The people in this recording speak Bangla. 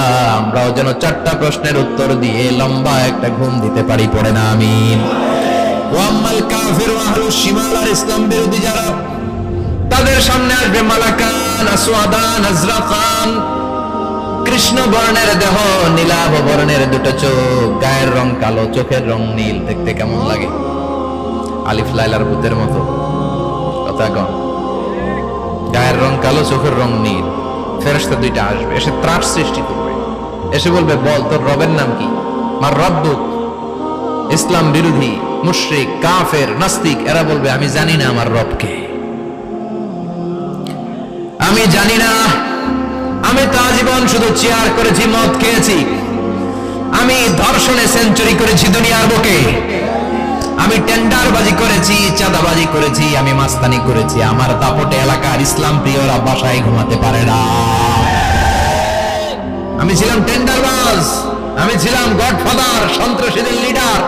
আল্লাহ আমরাও যেন চারটা প্রশ্নের উত্তর দিয়ে লম্বা একটা ঘুম দিতে পারি, পড়ে না আমিন ওয়াম্মাল কাফির আহলুস শিমাল আর ইসলাম বিরোধী যারা, তাদের সামনে আসবে মালাকান, আসওয়াদান কৃষ্ণ বর্ণের দেহ, নীলাভ বর্ণের দুটো চোখ, গায়ের রং কালো, চোখের রং নীল, দেখতে কেমন লাগে? আলিফ লাইলার ভূতের মতো। গায়ের রং কালো, চোখের রং নীল। ফেরেশতা দুইটা আসবে, এসে ত্রাস সৃষ্টি করবে। এসে বলবে, বল, তোর রবের নাম কি? মার রব্বুক ইসলাম বিরোধী, মুশরিক, কাফের, নাস্তিক, এরা বলবে, আমি জানি না আমার রবকে। আমি জানি না, আমি তো আজীবন শুধু চেয়ার করেছি, মদ খেয়েছি। আমি ধর্ষণে সেঞ্চুরি করেছি দুনিয়ার বুকে। আমি টেন্ডারবাজি করেছি, চাঁদাবাজি করেছি, আমি মাস্তানি করেছি। আমার দাপটে এলাকার ইসলাম প্রিয়রা বাসায় ঘুমাতে পারে না। আমি ছিলাম টেন্ডারবাজ আমি ছিলাম গডফাদার সন্ত্রাসীদের লিডার